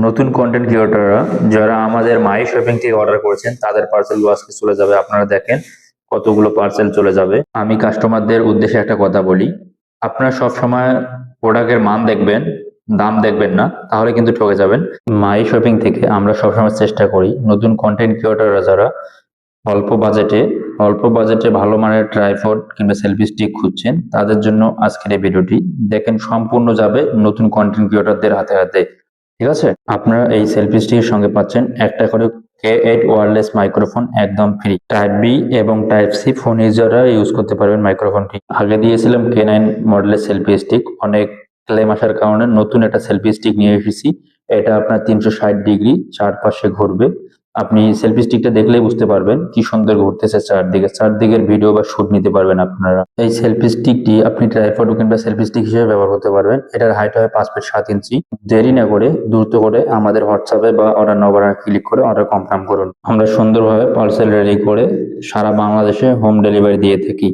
নতুন কন্টেন্ট ক্রিয়েটররা যারা আমাদের মাই শপিং থেকে অর্ডার করেছেন, তাদের পার্সেলগুলো আজকে চলে যাবে। আপনারা দেখেন কতগুলো পার্সেল চলে যাবে। আমি কাস্টমারদের উদ্দেশ্যে একটা কথা বলি। আপনারা সব সময় প্রোডাক্টের মান দেখবেন, দাম দেখবেন না, তাহলে কিন্তু ঠকে যাবেন। মাই শপিং থেকে আমরা সবসময় চেষ্টা করি নতুন কন্টেন্ট ক্রিয়েটররা যারা অল্প বাজেটে অল্প বাজেটে ভালো মানের ট্রাইপড কিংবা সেলফি স্টিক খুঁজছেন, তাদের জন্য আজকের এই ভিডিওটি দেখেন সম্পূর্ণ যাবে নতুন কন্টেন্ট ক্রিয়েটরদের হাতে হাতে। ঠিক আছে? আপনারা এই সেলফি স্টিকের সঙ্গে পাচ্ছেন একটা করে কে এইট ওয়ারলেস মাইক্রোফোন একদম ফ্রি টাইপ বি এবং টাইপ সি ফোন ইউজাররা ইউজ করতে পারবেন মাইক্রোফোনটি আগে দিয়েছিলাম কে নাইন মডেলের সেলফি স্টিক অনেক ক্লেম আসার কারণে নতুন একটা সেলফি স্টিক নিয়ে এসেছি। এটা আপনার তিনশো ষাট ডিগ্রি চারপাশে ঘুরবে। আপনি সেলফি স্টিকটা দেখলেই বুঝতে পারবেন কি সুন্দর ঘুরতেছে চারদিকে। চারদিকের ভিডিও বা শুট নিতে পারবেন আপনারা। এই সেলফি স্টিকটি আপনি ট্রাইপড কিংবা সেলফি স্টিক হিসেবে ব্যবহার করতে পারবেন। এটার হাইট হয় পাঁচ ফিট সাত ইঞ্চি। দেরি না করে দ্রুত করে আমাদের হোয়াটসঅ্যাপে বা অর্ডার নম্বরে ক্লিক করে অর্ডার কনফার্ম করুন। আমরা সুন্দরভাবে পার্সেল রেডি করে সারা বাংলাদেশে হোম ডেলিভারি দিয়ে থাকি।